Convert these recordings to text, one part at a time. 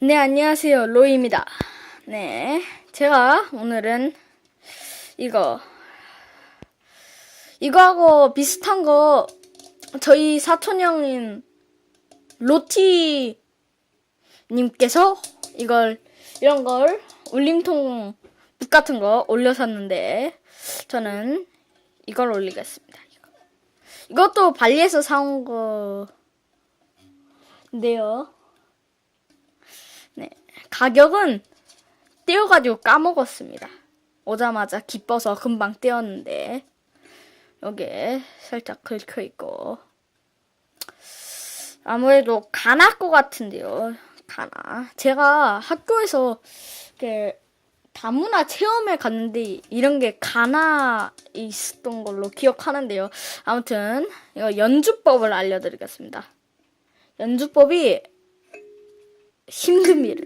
네, 안녕하세요. 로이입니다. 네, 제가 오늘은 이거, 이거하고 비슷한 거, 저희 사촌형인 로티 님께서 이걸, 이런 걸, 울림통 북 같은 거 올려샀는데, 저는 이걸 올리겠습니다. 이것도 발리에서 사온 거인데요. 네. 가격은 떼어가지고 까먹었습니다. 오자마자 기뻐서 금방 떼었는데, 여기에 살짝 긁혀 있고, 아무래도 가나 거 같은데요. 가나. 제가 학교에서 이렇게 다문화 체험에 갔는데 이런 게 가나 있었던 걸로 기억하는데요. 아무튼 이거 연주법을 알려드리겠습니다. 연주법이 힘듭니다.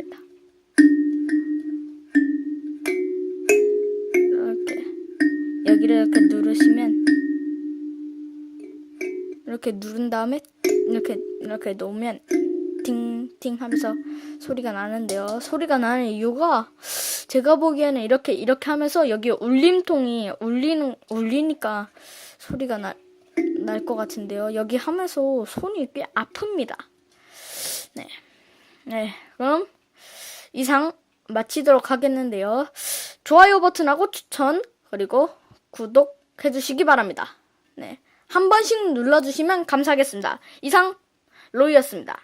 이렇게 여기를 이렇게 누르시면 이렇게 누른 다음에 이렇게 이렇게 놓으면 팅팅 하면서 소리가 나는데요. 소리가 나는 이유가 제가 보기에는 이렇게 이렇게 하면서 여기 울림통이 울리는 울리니까 소리가 날 날 것 같은데요. 여기 하면서 손이 꽤 아픕니다. 네. 네, 그럼 이상 마치도록 하겠는데요. 좋아요 버튼하고 추천 그리고 구독해 주시기 바랍니다. 네. 한 번씩 눌러 주시면 감사하겠습니다. 이상 로이였습니다.